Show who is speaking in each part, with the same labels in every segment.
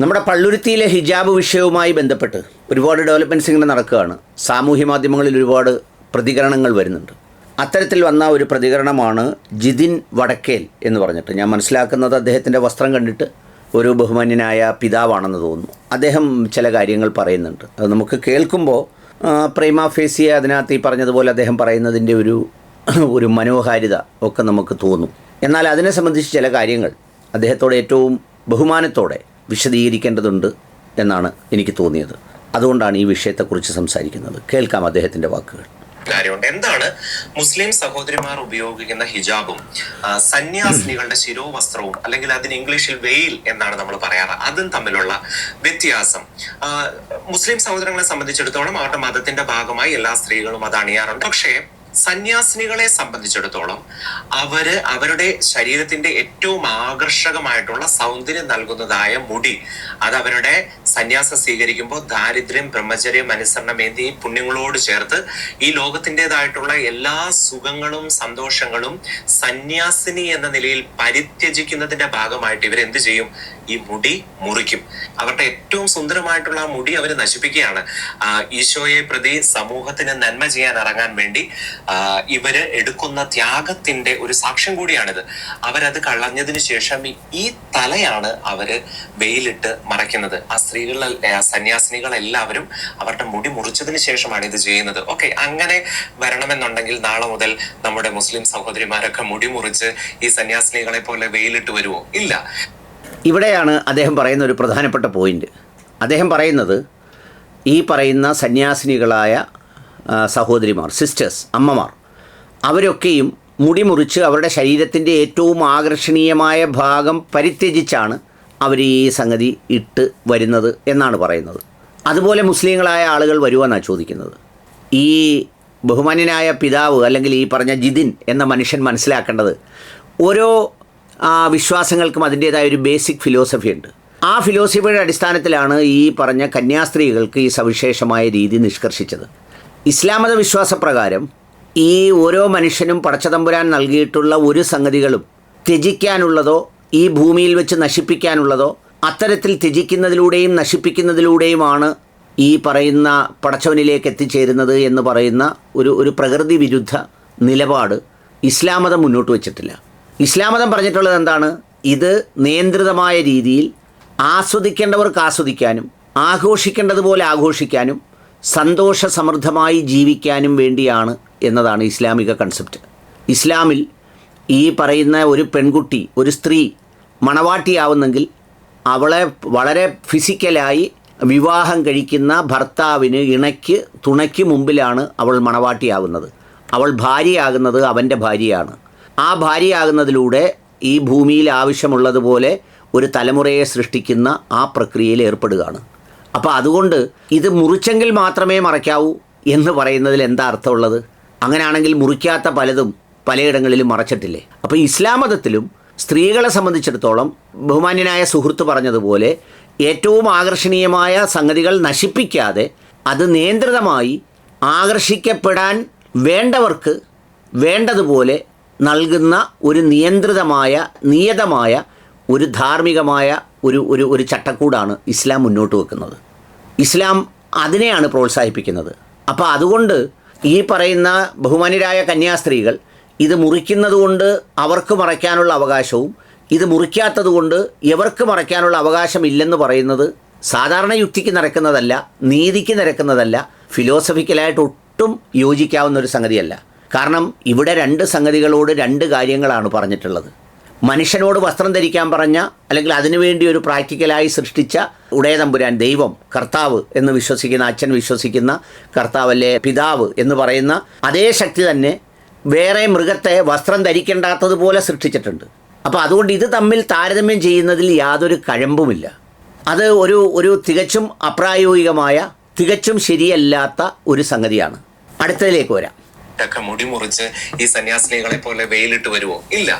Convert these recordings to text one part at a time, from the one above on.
Speaker 1: നമ്മുടെ പള്ളുരുത്തിയിലെ ഹിജാബ് വിഷയവുമായി ബന്ധപ്പെട്ട് ഒരുപാട് ഡെവലപ്മെന്റ്സ് ഇങ്ങനെ നടക്കുകയാണ്. സാമൂഹ്യ മാധ്യമങ്ങളിൽ ഒരുപാട് പ്രതികരണങ്ങൾ വരുന്നുണ്ട്. അത്തരത്തിൽ വന്ന ഒരു പ്രതികരണമാണ് ജിതിൻ വടക്കേൽ എന്ന് പറഞ്ഞിട്ട്. ഞാൻ മനസ്സിലാക്കുന്നത് അദ്ദേഹത്തിന്റെ വസ്ത്രം കണ്ടിട്ട് ഒരു ബഹുമാന്യനായ പിതാവാണെന്ന് തോന്നുന്നു. അദ്ദേഹം ചില കാര്യങ്ങൾ പറയുന്നുണ്ട്. അത് നമുക്ക് കേൾക്കുമ്പോൾ പ്രേമ ഫേസിയെ അതിനകത്ത് ഈ പറഞ്ഞതുപോലെ അദ്ദേഹം പറയുന്നതിന്റെ ഒരു ഒരു മനോഹാരിത ഒക്കെ നമുക്ക് തോന്നും. എന്നാൽ അതിനെ സംബന്ധിച്ച് ചില കാര്യങ്ങൾ അദ്ദേഹത്തോട് ഏറ്റവും ബഹുമാനത്തോടെ വിശദീകരിക്കേണ്ടതുണ്ട് എന്നാണ് എനിക്ക് തോന്നിയത്. അതുകൊണ്ടാണ് ഈ വിഷയത്തെക്കുറിച്ച് സംസാരിക്കുന്നത്. കേൾക്കാം അദ്ദേഹത്തിന്റെ വാക്കുകൾ.
Speaker 2: കാര്യമുണ്ട്. എന്താണ് മുസ്ലിം സഹോദരിമാർ ഉപയോഗിക്കുന്ന ഹിജാബും സന്യാസിനികളുടെ ശിരോവസ്ത്രവും അല്ലെങ്കിൽ അതിന് ഇംഗ്ലീഷിൽ വെയിൽ എന്നാണ് നമ്മൾ പറയാറ്. അതും തമ്മിലുള്ള വ്യത്യാസം. മുസ്ലിം സഹോദരങ്ങളെ സംബന്ധിച്ചിടത്തോളം അവരുടെ മതത്തിന്റെ ഭാഗമായി എല്ലാ സ്ത്രീകളും അത് അണിയാറുണ്ട്. പക്ഷേ സന്യാസിനികളെ സംബന്ധിച്ചിടത്തോളം അവർ അവരുടെ ശരീരത്തിന്റെ ഏറ്റവും ആകർഷകമായിട്ടുള്ള സൗന്ദര്യം നൽകുന്നതായ മുടി അത് അവരുടെ സന്യാസം സ്വീകരിക്കുമ്പോൾ ദാരിദ്ര്യം ബ്രഹ്മചര്യം അനുസരണം എന്നീ പുണ്യങ്ങളോട് ചേർത്ത് ഈ ലോകത്തിന്റെതായിട്ടുള്ള എല്ലാ സുഖങ്ങളും സന്തോഷങ്ങളും സന്യാസിനി എന്ന നിലയിൽ പരിത്യജിക്കുന്നതിന്റെ ഭാഗമായിട്ട് ഇവർ എന്ത് ചെയ്യും? ഈ മുടി മുറിക്കും. അവരുടെ ഏറ്റവും സുന്ദരമായിട്ടുള്ള ആ മുടി അവർ നശിപ്പിക്കുകയാണ്. ഈശോയെ പ്രതി സമൂഹത്തിന് നന്മ ചെയ്യാൻ ഇറങ്ങാൻ വേണ്ടി ഇവർ എടുക്കുന്ന ത്യാഗത്തിന്റെ ഒരു സാക്ഷ്യം കൂടിയാണിത്. അവരത് കളഞ്ഞതിന് ശേഷം ഈ- തലയാണ് അവർ വെയിലിട്ട് മറയ്ക്കുന്നത്. ആ സ്ത്രീകൾ സന്യാസിനികൾ എല്ലാവരും അവരുടെ മുടി മുറിച്ചതിന് ശേഷമാണ് ഇത് ചെയ്യുന്നത്. ഓക്കെ അങ്ങനെ വരണമെന്നുണ്ടെങ്കിൽ നാളെ മുതൽ നമ്മുടെ മുസ്ലിം സഹോദരിമാരൊക്കെ മുടി മുറിച്ച് ഈ സന്യാസിനികളെ പോലെ വെയിലിട്ട് വരുമോ ഇല്ല.
Speaker 1: ഇവിടെയാണ് അദ്ദേഹം പറയുന്ന ഒരു പ്രധാനപ്പെട്ട പോയിന്റ്. അദ്ദേഹം പറയുന്നത് ഈ പറയുന്ന സന്യാസിനികളായ സഹോദരിമാർ സിസ്റ്റേഴ്സ് അമ്മമാർ അവരൊക്കെയും മുടി മുറിച്ച് അവരുടെ ശരീരത്തിന്റെ ഏറ്റവും ആകർഷണീയമായ ഭാഗം പരിത്യജിച്ചാണ് അവർ ഈ സംഗതി ഇട്ട് വരുന്നത് എന്നാണ് പറയുന്നത്. അതുപോലെ മുസ്ലിങ്ങളായ ആളുകൾ വരുവാന്നാണ് ചോദിക്കുന്നത്. ഈ ബഹുമാന്യനായ പിതാവ് അല്ലെങ്കിൽ ഈ പറഞ്ഞ ജിതിൻ എന്ന മനുഷ്യൻ മനസ്സിലാക്കേണ്ടത് ഓരോ വിശ്വാസങ്ങൾക്കും അതിന്റേതായ ഒരു ബേസിക് ഫിലോസഫി ഉണ്ട്. ആ ഫിലോസഫിയുടെ അടിസ്ഥാനത്തിലാണ് ഈ പറഞ്ഞ കന്യാസ്ത്രീകൾക്ക് ഈ സവിശേഷമായ രീതി നിഷ്കർഷിച്ചത്. ഇസ്ലാമത വിശ്വാസപ്രകാരം ഈ ഓരോ മനുഷ്യനും പടച്ചതമ്പുരാൻ നൽകിയിട്ടുള്ള ഒരു സംഗതികളും ത്യജിക്കാനുള്ളതോ ഈ ഭൂമിയിൽ വെച്ച് നശിപ്പിക്കാനുള്ളതോ അത്തരത്തിൽ ത്യജിക്കുന്നതിലൂടെയും നശിപ്പിക്കുന്നതിലൂടെയുമാണ് ഈ പറയുന്ന പടച്ചവനിലേക്ക് എത്തിച്ചേരുന്നത് എന്ന് പറയുന്ന ഒരു ഒരു പ്രകൃതി വിരുദ്ധ നിലപാട് ഇസ്ലാമത മുന്നോട്ട് വച്ചിട്ടില്ല. ഇസ്ലാമതം പറഞ്ഞിട്ടുള്ളത് എന്താണ്? ഇത് നിയന്ത്രിതമായ രീതിയിൽ ആസ്വദിക്കേണ്ടവർക്ക് ആസ്വദിക്കാനും ആഘോഷിക്കേണ്ടതുപോലെ ആഘോഷിക്കാനും സന്തോഷ സമൃദ്ധമായി ജീവിക്കാനും വേണ്ടിയാണ് എന്നതാണ് ഇസ്ലാമിക കൺസെപ്റ്റ് ഇസ്ലാമിൽ ഈ പറയുന്ന ഒരു പെൺകുട്ടി ഒരു സ്ത്രീ മണവാട്ടിയാവുന്നെങ്കിൽ അവളെ വളരെ ഫിസിക്കലായി വിവാഹം കഴിക്കുന്ന ഭർത്താവിന് ഇണയ്ക്ക് തുണയ്ക്ക് മുമ്പിലാണ് അവൾ മണവാട്ടിയാകുന്നത് അവൾ ഭാര്യയാകുന്നത് അവന്റെ ഭാര്യയാണ്. ആ ഭാര്യയാകുന്നതിലൂടെ ഈ ഭൂമിയിൽ ആവശ്യമുള്ളതുപോലെ ഒരു തലമുറയെ സൃഷ്ടിക്കുന്ന ആ പ്രക്രിയയിൽ ഏർപ്പെടുകയാണ്. അപ്പോൾ അതുകൊണ്ട് ഇത് മുറിച്ചെങ്കിൽ മാത്രമേ മറയ്ക്കാവൂ എന്ന് പറയുന്നതിൽ എന്താ അർത്ഥമുള്ളത്? അങ്ങനെയാണെങ്കിൽ മുറിക്കാത്ത പലതും പലയിടങ്ങളിലും മറച്ചിട്ടില്ലേ? അപ്പോൾ ഇസ്ലാം മതത്തിലും സ്ത്രീകളെ സംബന്ധിച്ചിടത്തോളം ബഹുമാന്യനായ സുഹൃത്ത് പറഞ്ഞതുപോലെ ഏറ്റവും ആകർഷണീയമായ സംഗതികൾ നശിപ്പിക്കാതെ അത് നിയന്ത്രിതമായി ആകർഷിക്കപ്പെടാൻ വേണ്ടവർക്ക് വേണ്ടതുപോലെ നൽകുന്ന ഒരു നിയന്ത്രിതമായ നിയതമായ ഒരു ധാർമ്മികമായ ഒരു ഒരു ഒരു ചട്ടക്കൂടാണ് ഇസ്ലാം മുന്നോട്ട് വെക്കുന്നത്. ഇസ്ലാം അതിനെയാണ് പ്രോത്സാഹിപ്പിക്കുന്നത്. അപ്പോൾ അതുകൊണ്ട് ഈ പറയുന്ന ബഹുമാന്യരായ കന്യാസ്ത്രീകൾ ഇത് മുറിക്കുന്നത് കൊണ്ട് അവർക്ക് മറയ്ക്കാനുള്ള അവകാശവും ഇത് മുറിക്കാത്തത് കൊണ്ട് എവർക്ക് മറയ്ക്കാനുള്ള അവകാശമില്ലെന്ന് പറയുന്നത് സാധാരണ യുക്തിക്ക് നിരക്കുന്നതല്ല നീതിക്ക് നിരക്കുന്നതല്ല ഫിലോസഫിക്കലായിട്ട് ഒട്ടും യോജിക്കാവുന്ന ഒരു സംഗതിയല്ല. കാരണം ഇവിടെ രണ്ട് സംഗതികളോട് രണ്ട് കാര്യങ്ങളാണ് പറഞ്ഞിട്ടുള്ളത്. മനുഷ്യനോട് വസ്ത്രം ധരിക്കാൻ പറഞ്ഞ അല്ലെങ്കിൽ അതിനുവേണ്ടി ഒരു പ്രാക്ടിക്കലായി സൃഷ്ടിച്ച ഉടയതമ്പുരാൻ ദൈവം കർത്താവ് എന്ന് വിശ്വസിക്കുന്ന അച്ഛൻ വിശ്വസിക്കുന്ന കർത്താവ് കർത്താവല്ലേ പിതാവ് എന്ന് പറയുന്ന അതേ ശക്തി തന്നെ വേറെ മൃഗത്തെ വസ്ത്രം ധരിക്കേണ്ടാത്തതുപോലെ സൃഷ്ടിച്ചിട്ടുണ്ട്. അപ്പോൾ അതുകൊണ്ട് ഇത് തമ്മിൽ താരതമ്യം ചെയ്യുന്നതിൽ യാതൊരു കഴമ്പുമില്ല. അത് ഒരു ഒരു തികച്ചും അപ്രായോഗികമായ തികച്ചും ശരിയല്ലാത്ത ഒരു സംഗതിയാണ്. അടുത്തതിലേക്ക് വരാം.
Speaker 2: ഒക്കെ മുടി മുറിച്ച് ഈ സന്യാസിനികളെ പോലെ വെയിലിട്ട് വരുമോ ഇല്ല.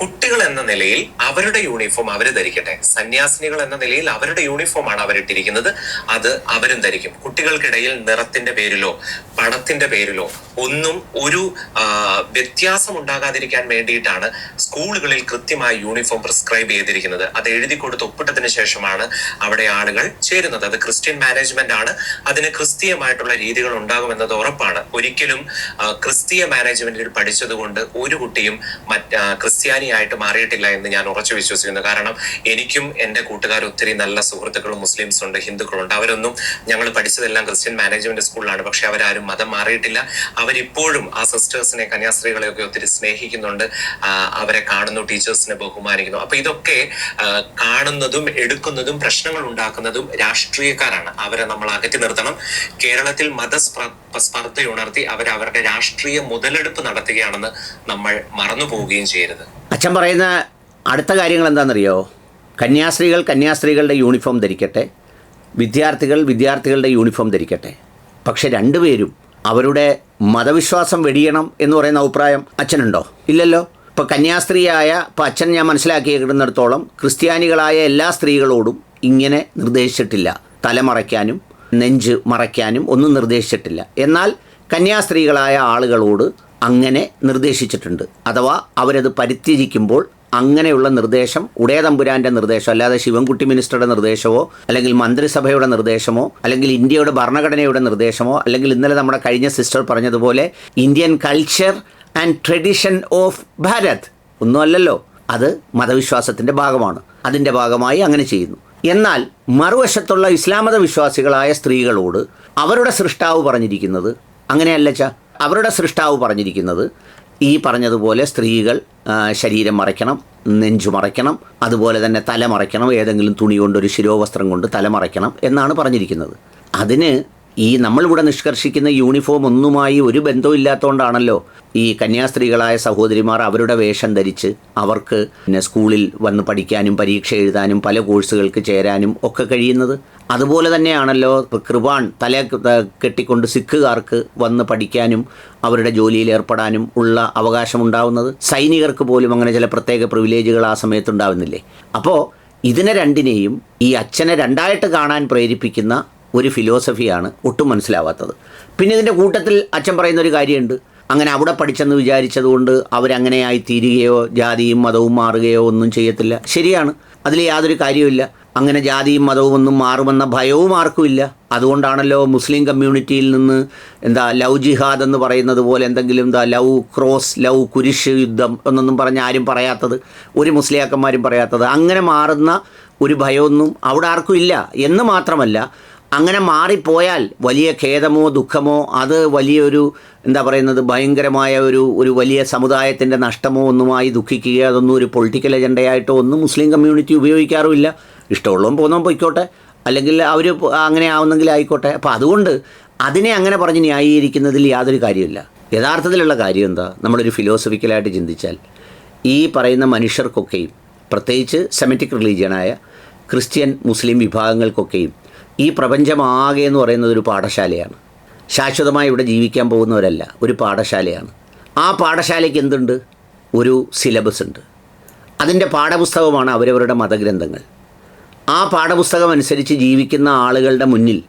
Speaker 2: കുട്ടികൾ എന്ന നിലയിൽ അവരുടെ യൂണിഫോം അവർ ധരിക്കട്ടെ. സന്യാസിനികൾ എന്ന നിലയിൽ അവരുടെ യൂണിഫോമാണ് അവരിട്ടിരിക്കുന്നത്. അത് അവരും ധരിക്കും. കുട്ടികൾക്കിടയിൽ നിറത്തിന്റെ പേരിലോ പണത്തിന്റെ പേരിലോ ഒന്നും ഒരു വ്യത്യാസം ഉണ്ടാകാതിരിക്കാൻ വേണ്ടിയിട്ടാണ് സ്കൂളുകളിൽ കൃത്യമായി യൂണിഫോം പ്രിസ്ക്രൈബ് ചെയ്തിരിക്കുന്നത്. അത് എഴുതി കൊടുത്ത് ഒപ്പിട്ടതിന് ശേഷമാണ് അവിടെ ആളുകൾ ചേരുന്നത്. അത് ക്രിസ്ത്യൻ മാനേജ്മെന്റ് ആണ്. അതിന് ക്രിസ്തീയമായിട്ടുള്ള രീതികൾ ഉണ്ടാകുമെന്നത് ഉറപ്പാണ്. ഒരിക്കലും ക്രിസ്തീയ മാനേജ്മെന്റിൽ പഠിച്ചതുകൊണ്ട് ഒരു കുട്ടിയും മറ്റ് ക്രിസ്ത്യാനിയായിട്ട് മാറിയിട്ടില്ല എന്ന് ഞാൻ ഉറച്ചു വിശ്വസിക്കുന്നു. കാരണം എനിക്കും എന്റെ കൂട്ടുകാർ ഒത്തിരി നല്ല സുഹൃത്തുക്കളും മുസ്ലിംസ് ഉണ്ട് ഹിന്ദുക്കളുണ്ട് അവരൊന്നും ഞങ്ങൾ പഠിച്ചതെല്ലാം ക്രിസ്ത്യൻ മാനേജ്മെന്റ് സ്കൂളിലാണ് പക്ഷെ അവരാരും മതം മാറിയിട്ടില്ല. അവരിപ്പോഴും ആ സിസ്റ്റേഴ്സിനെ കന്യാസ്ത്രീകളെയൊക്കെ ഒത്തിരി സ്നേഹിക്കുന്നുണ്ട്. അവരെ കാണുന്നു ടീച്ചേഴ്സിനെ ബഹുമാനിക്കുന്നു. അപ്പൊ ഇതൊക്കെ കാണുന്നതും എടുക്കുന്നതും പ്രശ്നങ്ങൾ ഉണ്ടാക്കുന്നതും രാഷ്ട്രീയക്കാരാണ്. അവരെ നമ്മൾ അകറ്റി നിർത്തണം. കേരളത്തിൽ മതസ്പർദ്ധയുണർത്തി അവർ അവരുടെ രാഷ്ട്രീയ മുതലെടുപ്പ് നടത്തുകയാണെന്ന് നമ്മൾ മറന്നു പോവുകയും ചെയ്യരുത്.
Speaker 1: അച്ഛൻ പറയുന്ന അടുത്ത കാര്യങ്ങൾ എന്താണെന്നറിയോ? കന്യാസ്ത്രീകൾ കന്യാസ്ത്രീകളുടെ യൂണിഫോം ധരിക്കട്ടെ. വിദ്യാർത്ഥികൾ വിദ്യാർത്ഥികളുടെ യൂണിഫോം ധരിക്കട്ടെ. പക്ഷെ രണ്ടുപേരും അവരുടെ മതവിശ്വാസം വെടിയണം എന്ന് പറയുന്ന അഭിപ്രായം അച്ഛനുണ്ടോ? ഇല്ലല്ലോ. ഇപ്പോൾ കന്യാസ്ത്രീയായ ഇപ്പോൾ അച്ഛൻ ഞാൻ മനസ്സിലാക്കിയിടുന്നിടത്തോളം ക്രിസ്ത്യാനികളായ എല്ലാ സ്ത്രീകളോടും ഇങ്ങനെ നിർദ്ദേശിച്ചിട്ടില്ല. തലമറയ്ക്കാനും നെഞ്ച് മറയ്ക്കാനും ഒന്നും നിർദ്ദേശിച്ചിട്ടില്ല. എന്നാൽ കന്യാസ്ത്രീകളായ ആളുകളോട് അങ്ങനെ നിർദ്ദേശിച്ചിട്ടുണ്ട്. അഥവാ അവരത് പരിത്യജിക്കുമ്പോൾ അങ്ങനെയുള്ള നിർദ്ദേശം ഉടയതമ്പുരാന്റെ നിർദ്ദേശം അല്ലാതെ ശിവൻകുട്ടി മിനിസ്റ്ററുടെ നിർദ്ദേശമോ അല്ലെങ്കിൽ മന്ത്രിസഭയുടെ നിർദ്ദേശമോ അല്ലെങ്കിൽ ഇന്ത്യയുടെ ഭരണഘടനയുടെ നിർദ്ദേശമോ അല്ലെങ്കിൽ ഇന്നലെ നമ്മുടെ കഴിഞ്ഞ സിസ്റ്റർ പറഞ്ഞതുപോലെ Indian culture and tradition of Bharat ഒന്നുമല്ലല്ലോ. അത് മതവിശ്വാസത്തിന്റെ ഭാഗമാണ്. അതിന്റെ ഭാഗമായി അങ്ങനെ ചെയ്യുന്നു. എന്നാൽ മറുവശത്തുള്ള ഇസ്ലാമത വിശ്വാസികളായ സ്ത്രീകളോട് അവരുടെ സൃഷ്ടാവ് പറഞ്ഞിരിക്കുന്നത് അങ്ങനെയല്ല ച അവരുടെ സൃഷ്ടാവ് പറഞ്ഞിരിക്കുന്നത് ഈ പറഞ്ഞതുപോലെ സ്ത്രീകൾ ശരീരം മറയ്ക്കണം നെഞ്ചു മറയ്ക്കണം അതുപോലെ തന്നെ തല മറയ്ക്കണം ഏതെങ്കിലും തുണി കൊണ്ട് ഒരു ശിരോവസ്ത്രം കൊണ്ട് തല മറയ്ക്കണം എന്നാണ് പറഞ്ഞിരിക്കുന്നത്. അതിന് ഈ നമ്മളിവിടെ നിഷ്കർഷിക്കുന്ന യൂണിഫോം ഒന്നുമായി ഒരു ബന്ധവും ഇല്ലാത്തതുകൊണ്ടാണല്ലോ ഈ കന്യാസ്ത്രീകളായ സഹോദരിമാർ അവരുടെ വേഷം ധരിച്ച് അവർക്ക് പിന്നെ സ്കൂളിൽ വന്ന് പഠിക്കാനും പരീക്ഷ എഴുതാനും പല കോഴ്സുകൾക്ക് ചേരാനും ഒക്കെ കഴിയുന്നത്. അതുപോലെ തന്നെയാണല്ലോ കൃപാൺ തല കെട്ടിക്കൊണ്ട് സിഖുകാർക്ക് വന്ന് പഠിക്കാനും അവരുടെ ജോലിയിൽ ഏർപ്പെടാനും ഉള്ള അവകാശമുണ്ടാവുന്നത്. സൈനികർക്ക് പോലും അങ്ങനെ ചില പ്രത്യേക പ്രിവിലേജുകൾ ആ സമയത്ത് ഉണ്ടാവുന്നില്ലേ അപ്പോൾ ഇതിനെ രണ്ടിനെയും ഈ അച്ഛനെ രണ്ടായിട്ട് കാണാൻ പ്രേരിപ്പിക്കുന്ന ഒരു ഫിലോസഫിയാണ് ഒട്ടും മനസ്സിലാവാത്തത്. പിന്നെ ഇതിന്റെ കൂട്ടത്തിൽ അച്ഛൻ പറയുന്ന ഒരു കാര്യമുണ്ട്. അങ്ങനെ അവിടെ പഠിച്ചെന്ന് വിചാരിച്ചതുകൊണ്ട് അവരങ്ങനെയായി തീരുകയോ ജാതിയും മതവും മാറുകയോ ഒന്നും ചെയ്യത്തില്ല. ശരിയാണ്. അതിൽ യാതൊരു കാര്യവുമില്ല. അങ്ങനെ ജാതിയും മതവും ഒന്നും മാറുമെന്ന ഭയവും ആർക്കുമില്ല. അതുകൊണ്ടാണല്ലോ മുസ്ലിം കമ്മ്യൂണിറ്റിയിൽ നിന്ന് എന്താ ലവ് ജിഹാദ് എന്ന് പറയുന്നത് പോലെ എന്തെങ്കിലും എന്താ ലവ് ക്രോസ് ലവ് കുരിശ് യുദ്ധം എന്നൊന്നും പറഞ്ഞ് ആരും പറയാത്തത് ഒരു മുസ്ലിയാക്കന്മാരും പറയാത്തത്. അങ്ങനെ മാറുന്ന ഒരു ഭയമൊന്നും അവിടെ ആർക്കും ഇല്ല എന്ന് മാത്രമല്ല അങ്ങനെ മാറിപ്പോയാൽ വലിയ ഖേദമോ ദുഃഖമോ അത് വലിയൊരു എന്താ പറയുന്നത് ഭയങ്കരമായ ഒരു ഒരു വലിയ സമുദായത്തിന്റെ നഷ്ടമോ ഒന്നുമായി ദുഃഖിക്കുക അതൊന്നും ഒരു പൊളിറ്റിക്കൽ എജണ്ടയായിട്ടോ ഒന്നും മുസ്ലിം കമ്മ്യൂണിറ്റി ഉപയോഗിക്കാറുമില്ല. ഇഷ്ടമുള്ളവൻ പോകുന്നവൻ പൊയ്ക്കോട്ടെ. അല്ലെങ്കിൽ അവർ അങ്ങനെ ആവുന്നെങ്കിൽ ആയിക്കോട്ടെ. അപ്പോൾ അതുകൊണ്ട് അതിനെ അങ്ങനെ പറഞ്ഞ് ന്യായീകരിക്കുന്നതിൽ യാതൊരു കാര്യമില്ല യഥാർത്ഥത്തിലുള്ള കാര്യം എന്താ? നമ്മളൊരു ഫിലോസഫിക്കലായിട്ട് ചിന്തിച്ചാൽ ഈ പറയുന്ന മനുഷ്യർക്കൊക്കെയും പ്രത്യേകിച്ച് സെമറ്റിക് റിലീജിയനായ ക്രിസ്ത്യൻ മുസ്ലിം വിഭാഗങ്ങൾക്കൊക്കെയും ഈ പ്രപഞ്ചമാകെ എന്ന് പറയുന്നത് ഒരു പാഠശാലയാണ്. ശാശ്വതമായി ഇവിടെ ജീവിക്കാൻ പോകുന്നവരല്ല ഒരു പാഠശാലയാണ്. ആ പാഠശാലയ്ക്ക് എന്തുണ്ട്? ഒരു സിലബസ് ഉണ്ട്. അതിന്റെ പാഠപുസ്തകമാണ് അവരവരുടെ മതഗ്രന്ഥങ്ങൾ. ആ പാഠപുസ്തകം അനുസരിച്ച് ജീവിക്കുന്ന ആളുകളുടെ മുന്നിൽ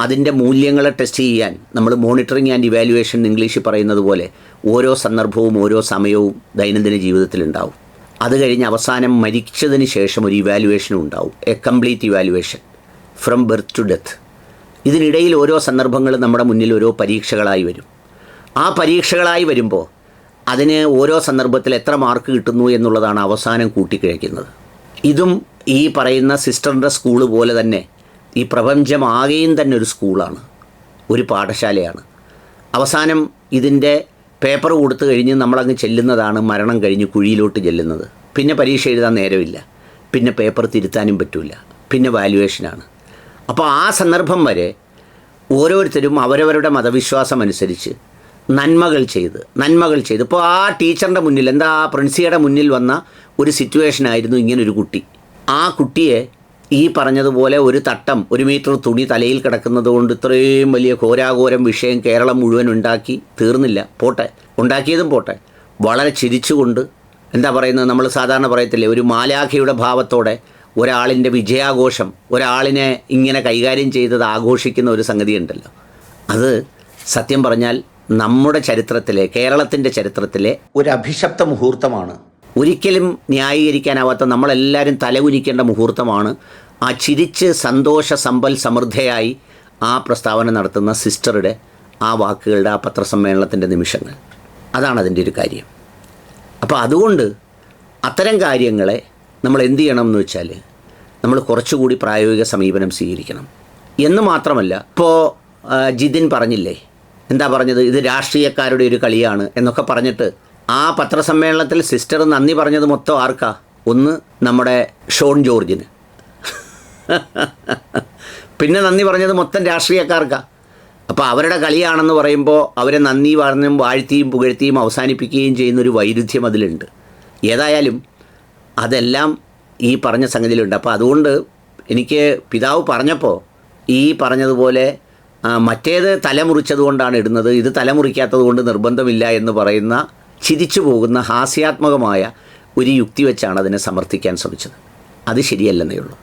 Speaker 1: അതിന്റെ മൂല്യങ്ങളെ ടെസ്റ്റ് ചെയ്യാൻ നമ്മൾ മോണിറ്ററിങ് ആൻഡ് ഇവാലുവേഷൻ ഇംഗ്ലീഷിൽ പറയുന്നത് പോലെ ഓരോ സന്ദർഭവും ഓരോ സമയവും ദൈനംദിന ജീവിതത്തിലുണ്ടാവും അത് കഴിഞ്ഞ് അവസാനം മരിച്ചതിന് ശേഷം ഒരു ഇവാലുവേഷനും ഉണ്ടാവും. A complete evaluation from birth to death ഇതിനിടയിൽ ഓരോ സന്ദർഭങ്ങളും നമ്മുടെ മുന്നിൽ ഓരോ പരീക്ഷകളായി വരും. ആ പരീക്ഷകളായി വരുമ്പോൾ അതിന് ഓരോ സന്ദർഭത്തിൽ എത്ര മാർക്ക് കിട്ടുന്നു എന്നുള്ളതാണ് അവസാനം കൂട്ടിക്കിഴയ്ക്കുന്നത് ഇതും ഈ പറയുന്ന സിസ്റ്ററിന്റെ സ്കൂൾ പോലെ തന്നെ ഈ പ്രപഞ്ചമാകെയും തന്നെ ഒരു സ്കൂളാണ്. ഒരു പാഠശാലയാണ്. അവസാനം ഇതിന്റെ പേപ്പർ കൊടുത്തു കഴിഞ്ഞ് നമ്മളങ്ങ് ചെല്ലുന്നതാണ് മരണം കഴിഞ്ഞ് കുഴിയിലോട്ട് ചെല്ലുന്നത്. പിന്നെ പരീക്ഷ എഴുതാൻ നേരമില്ല. പിന്നെ പേപ്പർ തിരുത്താനും പറ്റില്ല പിന്നെ വാല്യുവേഷനാണ് അപ്പോൾ ആ സന്ദർഭം വരെ ഓരോരുത്തരും അവരവരുടെ മതവിശ്വാസം അനുസരിച്ച് നന്മകൾ ചെയ്ത് നന്മകൾ ചെയ്ത്. ഇപ്പോൾ ആ ടീച്ചറിന്റെ മുന്നിൽ എന്താ ആ പ്രിൻസിയുടെ മുന്നിൽ വന്ന ഒരു സിറ്റുവേഷൻ ആയിരുന്നു ഇങ്ങനൊരു കുട്ടി. ആ കുട്ടിയെ ഈ പറഞ്ഞതുപോലെ ഒരു തട്ടം ഒരു മീറ്റർ തുണി തലയിൽ കിടക്കുന്നത് കൊണ്ട് ഇത്രയും വലിയ ഘോരാഘോരം വിഷയം കേരളം മുഴുവൻ ഉണ്ടാക്കി തീർന്നില്ല. പോട്ടെ ഉണ്ടാക്കിയതും പോട്ടെ. വളരെ ചിരിച്ചുകൊണ്ട് എന്താ പറയുന്നത് നമ്മൾ സാധാരണ പറയത്തില്ലേ ഒരു മാലാഖയുടെ ഭാവത്തോടെ ഒരാളിന്റെ വിജയാഘോഷം ഒരാളിനെ ഇങ്ങനെ കൈകാര്യം ചെയ്തത് ആഘോഷിക്കുന്ന ഒരു സംഗതി ഉണ്ടല്ലോ അത് സത്യം പറഞ്ഞാൽ നമ്മുടെ ചരിത്രത്തിലെ കേരളത്തിന്റെ ചരിത്രത്തിലെ ഒരു അഭിശപ്ത മുഹൂർത്തമാണ്. ഒരിക്കലും ന്യായീകരിക്കാനാവാത്ത നമ്മളെല്ലാവരും തലകുനിക്കേണ്ട മുഹൂർത്തമാണ് ആ ചിരിച്ച് സന്തോഷ സമ്പൽ സമൃദ്ധയായി ആ പ്രസ്താവന നടത്തുന്ന സിസ്റ്ററുടെ ആ വാക്കുകളുടെ ആ പത്രസമ്മേളനത്തിന്റെ നിമിഷങ്ങൾ. അതാണ് അതിന്റെ ഒരു കാര്യം. അപ്പോൾ അതുകൊണ്ട് അത്തരം കാര്യങ്ങളെ നമ്മൾ എന്ത് ചെയ്യണം എന്ന് വെച്ചാൽ നമ്മൾ കുറച്ചുകൂടി പ്രായോഗിക സമീപനം സ്വീകരിക്കണം. എന്ന് മാത്രമല്ല ഇപ്പോൾ ജിതിൻ പറഞ്ഞില്ലേ? എന്താ പറഞ്ഞത്? ഇത് രാഷ്ട്രീയക്കാരുടെ ഒരു കളിയാണ് എന്നൊക്കെ പറഞ്ഞിട്ട് ആ പത്രസമ്മേളനത്തിൽ സിസ്റ്റർ നന്ദി പറഞ്ഞത് മൊത്തം ആർക്കാ? ഒന്ന് നമ്മുടെ ഷോൺ ജോർജിന്. പിന്നെ നന്ദി പറഞ്ഞത് മൊത്തം രാഷ്ട്രീയക്കാർക്കാ. അപ്പോൾ അവരുടെ കളിയാണെന്ന് പറയുമ്പോൾ അവരെ നന്ദി പറഞ്ഞും വാഴ്ത്തിയും പുകഴ്ത്തിയും അവസാനിപ്പിക്കുകയും ചെയ്യുന്നൊരു വൈരുദ്ധ്യം അതിലുണ്ട്. ഏതായാലും അതെല്ലാം ഈ പറഞ്ഞ സംഗതിയിലുണ്ട്. അപ്പോൾ അതുകൊണ്ട് എനിക്ക് പിതാവ് പറഞ്ഞപ്പോൾ ഈ പറഞ്ഞതുപോലെ മറ്റേത് തലമുറിച്ചത് കൊണ്ടാണ് ഇടുന്നത്. ഇത് തലമുറിക്കാത്തത് കൊണ്ട് നിർബന്ധമില്ല എന്ന് പറയുന്ന ചിരിച്ചു പോകുന്ന ഹാസ്യാത്മകമായ ഒരു യുക്തി വെച്ചാണ് അതിനെ സമർത്ഥിക്കാൻ ശ്രമിച്ചത്. അത് ശരിയല്ലെന്നേ ഉള്ളൂ.